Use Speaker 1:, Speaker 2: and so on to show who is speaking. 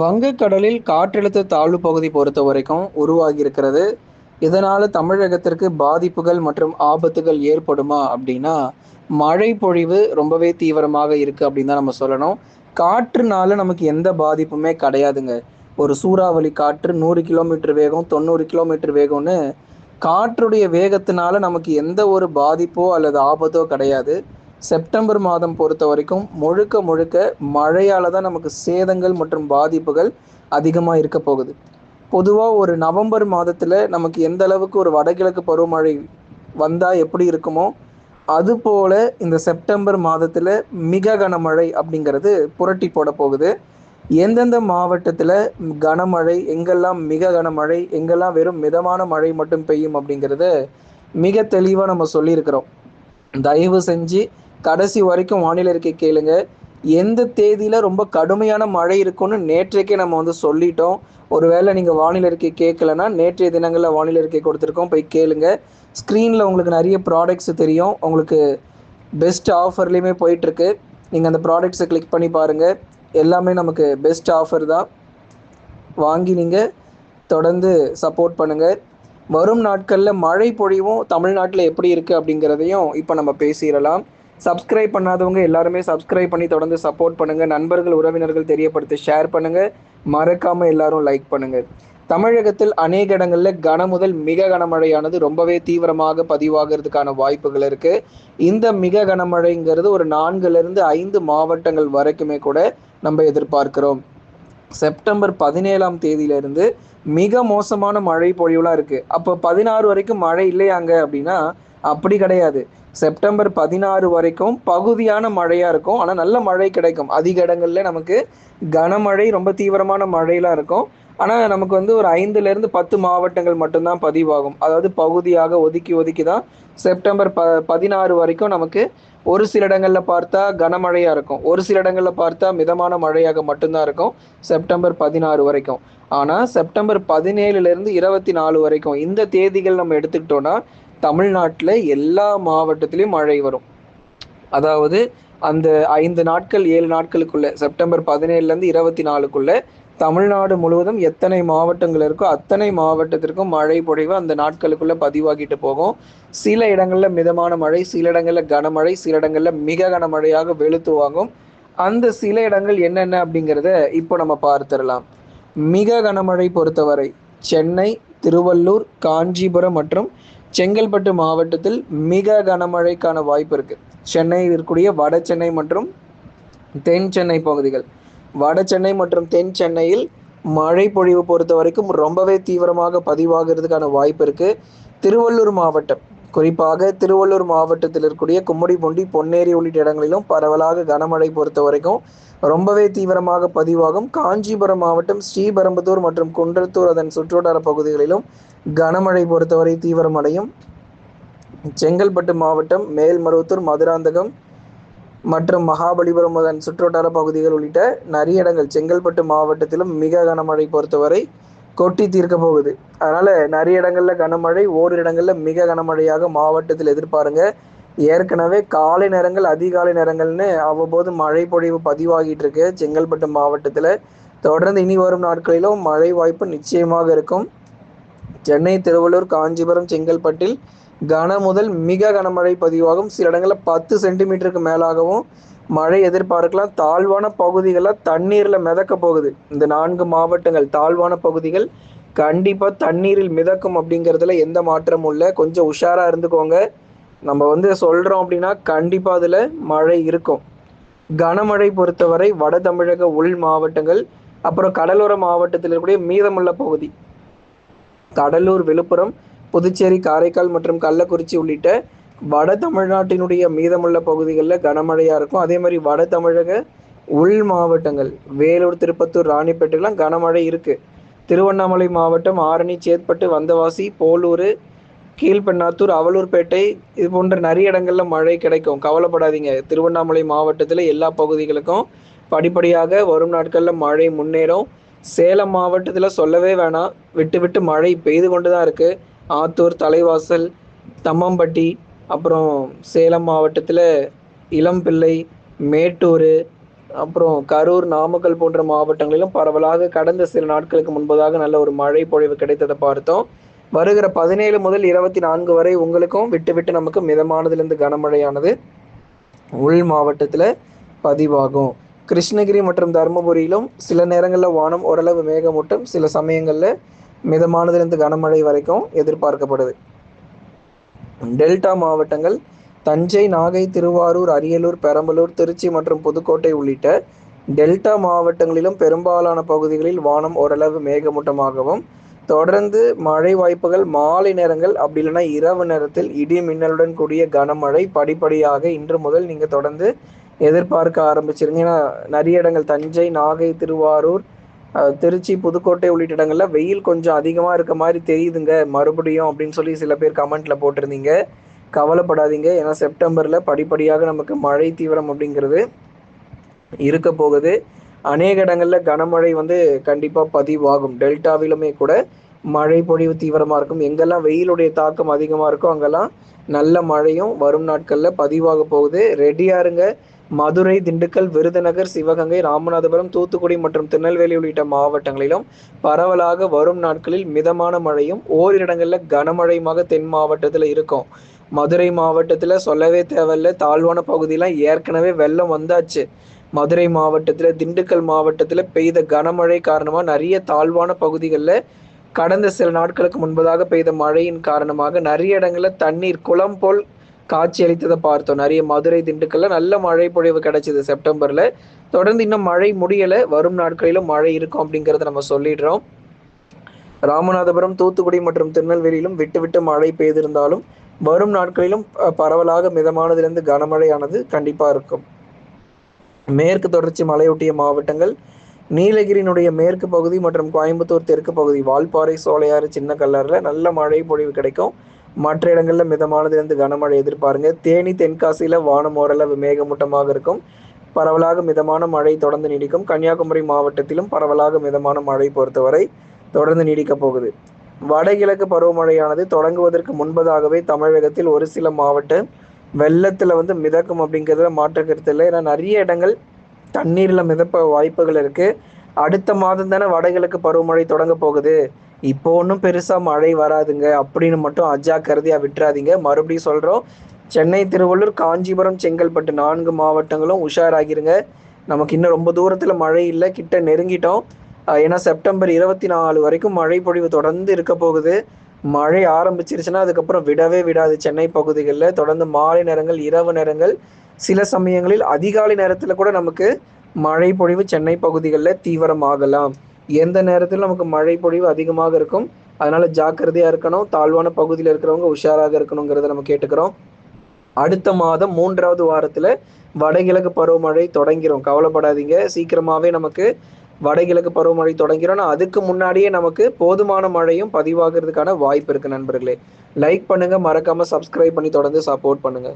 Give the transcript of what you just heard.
Speaker 1: வங்கக்கடலில் காற்றழுத்த தாழ்வு பகுதி பொறுத்த வரைக்கும் உருவாகி இருக்கிறது இதனால தமிழகத்திற்கு பாதிப்புகள் மற்றும் ஆபத்துகள் ஏற்படுமா அப்படின்னா மழை பொழிவு ரொம்பவே தீவிரமாக இருக்கு அப்படின்னு தான் நம்ம சொல்லணும். காற்றுனால நமக்கு எந்த பாதிப்புமே கிடையாதுங்க. ஒரு சூறாவளி காற்று நூறு கிலோமீட்டர் வேகம் தொண்ணூறு கிலோமீட்டர் வேகம்னு காற்றுடைய வேகத்தினால நமக்கு எந்த ஒரு பாதிப்போ அல்லது ஆபத்தோ கிடையாது. செப்டம்பர் மாதம் பொறுத்த வரைக்கும் முழுக்க முழுக்க மழையால் தான் நமக்கு சேதங்கள் மற்றும் பாதிப்புகள் அதிகமாக இருக்க போகுது. பொதுவாக ஒரு நவம்பர் மாதத்தில் நமக்கு எந்த அளவுக்கு ஒரு வடகிழக்கு பருவமழை வந்தால் எப்படி இருக்குமோ அதுபோல இந்த செப்டம்பர் மாதத்தில் மிக கனமழை அப்படிங்கிறது புரட்டி போட போகுது. எந்தெந்த மாவட்டத்தில் கனமழை எங்கெல்லாம் மிக கனமழை எங்கெல்லாம் வெறும் மிதமான மழை மட்டும் பெய்யும் அப்படிங்கிறத மிக தெளிவாக நம்ம சொல்லியிருக்கிறோம். தயவு செஞ்சு கடைசி வரைக்கும் வானிலை இருக்கை கேளுங்க. எந்த தேதியில ரொம்ப கடுமையான மழை இருக்கும்னு நேற்றைக்கே நம்ம வந்து சொல்லிட்டோம். ஒருவேளை நீங்க வானிலை இருக்கை கேட்கலன்னா நேற்றைய தினங்கள்ல வானிலை இருக்கை கொடுத்துருக்கோம். போய் கேளுங்க. ஸ்க்ரீன்ல உங்களுக்கு நிறைய ப்ராடக்ட்ஸ் தெரியும். உங்களுக்கு பெஸ்ட் ஆஃபர்லேயுமே போயிட்டு இருக்கு நீங்க அந்த ப்ராடக்ட்ஸை கிளிக் பண்ணி பாருங்க. எல்லாமே நமக்கு பெஸ்ட் ஆஃபர் தான். வாங்கி நீங்க தொடர்ந்து சப்போர்ட் பண்ணுங்க. வரும் நாட்களில் மழை பொழிவும் தமிழ்நாட்டில் எப்படி இருக்குது அப்படிங்கிறதையும் இப்போ நம்ம பேசிடலாம். சப்ஸ்கிரைப் பண்ணாதவங்க எல்லாருமே சப்ஸ்கிரைப் பண்ணி தொடர்ந்து சப்போர்ட் பண்ணுங்கள் நண்பர்கள் உறவினர்கள் தெரியப்படுத்தி ஷேர் பண்ணுங்கள் மறக்காமல் எல்லாரும் லைக் பண்ணுங்கள் தமிழகத்தில் அநேக இடங்களில் கன முதல் மிக கனமழையானது ரொம்பவே தீவிரமாக பதிவாகிறதுக்கான வாய்ப்புகள் இருக்குது இந்த மிக கனமழைங்கிறது ஒரு நான்குலேருந்து ஐந்து மாவட்டங்கள் வரைக்குமே கூட நம்ம எதிர்பார்க்கிறோம். செப்டம்பர் பதினேழாம் தேதியிலிருந்து மிக மோசமான மழை பொழிவுலாம் இருக்கு. அப்போ பதினாறு வரைக்கும் மழை இல்லையாங்க அப்படின்னா அப்படி கிடையாது. செப்டம்பர் பதினாறு வரைக்கும் பகுதியான மழையா இருக்கும். ஆனால் நல்ல மழை கிடைக்கும். அதிக இடங்கள்ல நமக்கு கனமழை ரொம்ப தீவிரமான மழையெல்லாம் இருக்கும். ஆனால் நமக்கு வந்து ஒரு ஐந்துல இருந்து பத்து மாவட்டங்கள் மட்டும்தான் பதிவாகும். அதாவது பகுதியாக ஒதுக்கி ஒதுக்கி தான் செப்டம்பர் ப பதினாறு வரைக்கும் நமக்கு ஒரு சில இடங்களில் பார்த்தா கனமழையாக இருக்கும். ஒரு சில இடங்களில் பார்த்தா மிதமான மழையாக மட்டும்தான் இருக்கும் செப்டம்பர் பதினாறு வரைக்கும். ஆனால் செப்டம்பர் பதினேழுலேருந்து இருபத்தி நாலு வரைக்கும் இந்த தேதிகள் நம்ம எடுத்துக்கிட்டோம்னா தமிழ்நாட்டுல எல்லா மாவட்டத்திலையும் மழை வரும். அதாவது அந்த ஐந்து நாட்கள் ஏழு நாட்களுக்குள்ள செப்டம்பர் பதினேழுல இருந்து இருபத்தி நாலுக்குள்ள தமிழ்நாடு முழுவதும் எத்தனை மாவட்டங்கள் இருக்கோ அத்தனை மாவட்டத்திற்கும் மழை பொழிவு அந்த நாட்களுக்குள்ள பதிவாகிட்டு போகும். சில இடங்கள்ல மிதமான மழை சில இடங்கள்ல கனமழை சில இடங்கள்ல மிக கனமழையாக வெளுத்து வாங்கும். அந்த சில இடங்கள் என்னென்ன அப்படிங்கிறத இப்போ நம்ம பார்த்துடலாம். மிக கனமழை பொறுத்தவரை சென்னை திருவள்ளூர் காஞ்சிபுரம் மற்றும் செங்கல்பட்டு மாவட்டத்தில் மிக கனமழைக்கான வாய்ப்பு இருக்கு. சென்னையில் இருக்கக்கூடிய வட சென்னை மற்றும் தென் சென்னை பகுதிகள். வட சென்னை மற்றும் தென் சென்னையில் மழை பொழிவு பொறுத்த வரைக்கும் ரொம்பவே தீவிரமாக பதிவாகிறதுக்கான வாய்ப்பு இருக்கு. திருவள்ளூர் மாவட்டம். குறிப்பாக திருவள்ளூர் மாவட்டத்தில் இருக்கக்கூடிய கும்மிடிப்பூண்டி பொன்னேரி உள்ளிட்ட இடங்களிலும் பரவலாக கனமழை பொறுத்த வரைக்கும் ரொம்பவே தீவிரமாக பதிவாகும். காஞ்சிபுரம் மாவட்டம் ஸ்ரீபெரும்புதூர் மற்றும் குன்றத்தூர் அதன் சுற்றுவட்டார பகுதிகளிலும் கனமழை பொறுத்தவரை தீவிரமடையும். செங்கல்பட்டு மாவட்டம் மேல்மருவத்தூர் மதுராந்தகம் மற்றும் மகாபலிபுரம் அதன் சுற்றுவட்டார பகுதிகள் உள்ளிட்ட நிறைய இடங்கள் செங்கல்பட்டு மாவட்டத்திலும் மிக கனமழை பொறுத்தவரை கொட்டி தீர்க்க போகுது. அதனால நிறைய இடங்கள்ல கனமழை ஓரிரு இடங்கள்ல மிக கனமழையாக மாவட்டத்தில் எதிர்பாருங்க. ஏற்கனவே காலை நேரங்கள் அதிகாலை நேரங்கள்னு அவ்வப்போது மழை பொழிவு பதிவாகிட்டு இருக்கு செங்கல்பட்டு மாவட்டத்தில். தொடர்ந்து இனி வரும் நாட்களிலும் மழை வாய்ப்பு நிச்சயமாக இருக்கும். சென்னை திருவள்ளூர் காஞ்சிபுரம் செங்கல்பட்டில் கன முதல் மிக கனமழை பதிவாகும். சில இடங்களில் பத்து சென்டிமீட்டருக்கு மேலாகவும் மழை எதிர்பார்க்கலாம். தாழ்வான பகுதிகளில் தண்ணீரில் மிதக்க போகுது. இந்த நான்கு மாவட்டங்கள் தாழ்வான பகுதிகள் கண்டிப்பாக தண்ணீரில் மிதக்கும் அப்படிங்கிறதுல எந்த மாற்றமும் இல்லை. கொஞ்சம் உஷாராக இருந்துக்கோங்க. நம்ம வந்து சொல்கிறோம் அப்படின்னா கண்டிப்பாக அதில் மழை இருக்கும். கனமழை பொறுத்தவரை வட தமிழக உள் மாவட்டங்கள் அப்புறம் கடலோர மாவட்டத்தில் இருக்கக்கூடிய மீதமுள்ள பகுதி கடலூர் விழுப்புரம் புதுச்சேரி காரைக்கால் மற்றும் கள்ளக்குறிச்சி உள்ளிட்ட வட தமிழ்நாட்டினுடைய மீதமுள்ள பகுதிகளில் கனமழையாக இருக்கும். அதே மாதிரி வட தமிழக உள் மாவட்டங்கள் வேலூர் திருப்பத்தூர் ராணிப்பேட்டைலாம் கனமழை இருக்குது திருவண்ணாமலை மாவட்டம் ஆரணி சேத்பட்டு வந்தவாசி போலூர் கீழ்பெண்ணாத்தூர் அவலூர்பேட்டை இது போன்ற நிறைய இடங்கள்ல மழை கிடைக்கும். கவலைப்படாதீங்க. திருவண்ணாமலை மாவட்டத்தில் எல்லா பகுதிகளுக்கும் படிப்படியாக வரும் நாட்களில் மழை முன்னேறும். சேலம் மாவட்டத்தில் சொல்லவே வேணாம். விட்டு விட்டு மழை பெய்து கொண்டு தான் இருக்குது ஆத்தூர் தலைவாசல் தம்மம்பட்டி அப்புறம் சேலம் மாவட்டத்தில் இளம்பிள்ளை மேட்டூர் அப்புறம் கரூர் நாமக்கல் போன்ற மாவட்டங்களிலும் பரவலாக கடந்த சில நாட்களுக்கு முன்பதாக நல்ல ஒரு மழை பொழிவு கிடைத்ததை பார்த்தோம். வருகிற பதினேழு முதல் இருபத்தி நான்கு வரை உங்களுக்கும் விட்டு விட்டு நமக்கு மிதமானதுலேருந்து கனமழையானது உள் மாவட்டத்தில் பதிவாகும். கிருஷ்ணகிரி மற்றும் தருமபுரியிலும் சில நேரங்களில் வானம் ஓரளவு மேகமூட்டம் சில சமயங்களில் மிதமானதுலேருந்து கனமழை வரைக்கும் எதிர்பார்க்கப்படுது. டெல்டா மாவட்டங்கள் தஞ்சை நாகை திருவாரூர் அரியலூர் பெரம்பலூர் திருச்சி மற்றும் புதுக்கோட்டை உள்ளிட்ட டெல்டா மாவட்டங்களிலும் பெரும்பாலான பகுதிகளில் வானம் ஓரளவு மேகமூட்டமாகவும் தொடர்ந்து மழை வாய்ப்புகள் மாலை நேரங்கள் அப்படி இல்லைன்னா இரவு நேரத்தில் இடி மின்னலுடன் கூடிய கனமழை படிப்படியாக இன்று முதல் நீங்கள் தொடர்ந்து எதிர்பார்க்க ஆரம்பிச்சிருங்க. ஏன்னா நிறைய இடங்கள் தஞ்சை நாகை திருவாரூர் திருச்சி புதுக்கோட்டை உள்ளிட்ட இடங்கள்ல வெயில் கொஞ்சம் அதிகமாக இருக்க மாதிரி தெரியுதுங்க. மறுபடியும் அப்படின்னு சொல்லி சில பேர் கமெண்ட்ல போட்டிருந்தீங்க. கவலைப்படாதீங்க. ஏன்னா செப்டம்பரில் படிப்படியாக நமக்கு மழை தீவிரம் அப்படிங்கிறது இருக்க போகுது. அநேக இடங்களில் கனமழை வந்து கண்டிப்பாக பதிவாகும். டெல்டாவிலுமே கூட மழை பொழிவு தீவிரமாக இருக்கும். எங்கெல்லாம் வெயிலுடைய தாக்கம் அதிகமாக இருக்கோ அங்கெல்லாம் நல்ல மழையும் வரும் நாட்களில் பதிவாக போகுது. ரெடியா இருங்க. மதுரை திண்டுக்கல் விருதுநகர் சிவகங்கை ராமநாதபுரம் தூத்துக்குடி மற்றும் திருநெல்வேலி உள்ளிட்ட மாவட்டங்களிலும் பரவலாக வரும் நாட்களில் மிதமான மழையும் ஓரிரு இடங்களில் கனமழையுமாக தென் மாவட்டத்தில் இருக்கும். மதுரை மாவட்டத்தில் சொல்லவே தேவையில்ல. தாழ்வான பகுதியெலாம் ஏற்கனவே வெள்ளம் வந்தாச்சு. மதுரை மாவட்டத்தில் திண்டுக்கல் மாவட்டத்தில் பெய்த கனமழை காரணமாக நிறைய தாழ்வான பகுதிகளில் கடந்த சில நாட்களுக்கு முன்பதாக பெய்த மழையின் காரணமாக நிறைய இடங்களில் தண்ணீர் குளம் போல் காட்சி அளித்ததை பார்த்தோம். நிறைய மதுரை திண்டுக்கல்ல நல்ல மழை பொழிவு கிடைச்சிது செப்டம்பர்ல. தொடர்ந்து இன்னும் மழை முடியலை. வரும் நாட்களிலும் மழை இருக்கும் அப்படிங்கிறத நம்ம சொல்லிடுறோம். ராமநாதபுரம் தூத்துக்குடி மற்றும் திருநெல்வேலியிலும் விட்டு விட்டு மழை பெய்திருந்தாலும் வரும் நாட்களிலும் பரவலாக மிதமானதிலிருந்து கனமழையானது கண்டிப்பா இருக்கும். மேற்கு தொடர்ச்சி மலையொட்டிய மாவட்டங்கள் நீலகிரியினுடைய மேற்கு பகுதி மற்றும் கோயம்புத்தூர் தெற்கு பகுதி வால்பாறை சோலையாறு சின்ன கல்லறில் நல்ல மழை பொழிவு கிடைக்கும். மற்ற இடங்களில் மிதமானதிலிருந்து கனமழை எதிர்பாருங்க. தேனி தென்காசியில் வானம் ஓரளவு மேகமூட்டமாக இருக்கும். பரவலாக மிதமான மழை தொடர்ந்து நீடிக்கும். கன்னியாகுமரி மாவட்டத்திலும் பரவலாக மிதமான மழை பொறுத்தவரை தொடர்ந்து நீடிக்கப் போகுது. வடகிழக்கு பருவமழையானது தொடங்குவதற்கு முன்பதாகவே தமிழகத்தில் ஒரு சில மாவட்ட வெள்ளத்தில் வந்து மிதக்கும் அப்படிங்கிறதுல மாற்ற கருத்து இல்லை. ஏன்னா நிறைய இடங்கள் தண்ணீரில் மிதப்ப வாய்ப்புகள் இருக்குது அடுத்த மாதம் தானே வடகிழக்கு பருவமழை தொடங்க போகுது. இப்போ ஒன்றும் பெருசாக மழை வராதுங்க. அப்படின்னு மட்டும் அஜாக்கிரதையாக விட்டுறாதீங்க. மறுபடியும் சொல்கிறோம் சென்னை திருவள்ளூர் காஞ்சிபுரம் செங்கல்பட்டு நான்கு மாவட்டங்களும் உஷாராகிருங்க. நமக்கு இன்னும் ரொம்ப தூரத்தில் மழை இல்லை. கிட்ட நெருங்கிட்டோம். ஏன்னா செப்டம்பர் இருபத்தி நாலு வரைக்கும் மழை பொழிவு தொடர்ந்து இருக்க போகுது. மழை ஆரம்பிச்சிருச்சுன்னா அதுக்கப்புறம் விடவே விடாது. சென்னை பகுதிகளில் தொடர்ந்து மாலை நேரங்கள் இரவு நேரங்கள் சில சமயங்களில் அதிகாலை நேரத்தில் கூட நமக்கு மழை பொழிவு சென்னை பகுதிகளில் தீவிரமாகலாம். எந்த நேரத்தில் நமக்கு மழை பொழிவு அதிகமாக இருக்கும். அதனால ஜாக்கிரதையா இருக்கணும். தாழ்வான பகுதியில் இருக்கிறவங்க உஷாராக இருக்கணுங்கிறத நம்ம கேட்டுக்கிறோம். அடுத்த மாதம் மூன்றாவது வாரத்துல வடகிழக்கு பருவமழை தொடங்கிரும். கவலைப்படாதீங்க. சீக்கிரமாவே நமக்கு வடகிழக்கு பருவமழை தொடங்கிறோம். அதுக்கு முன்னாடியே நமக்கு போதுமான மழையும் பதிவாகிறதுக்கான வாய்ப்பு இருக்கு நண்பர்களே. லைக் பண்ணுங்க மறக்காம சப்ஸ்கிரைப் பண்ணி தொடர்ந்து சப்போர்ட் பண்ணுங்க.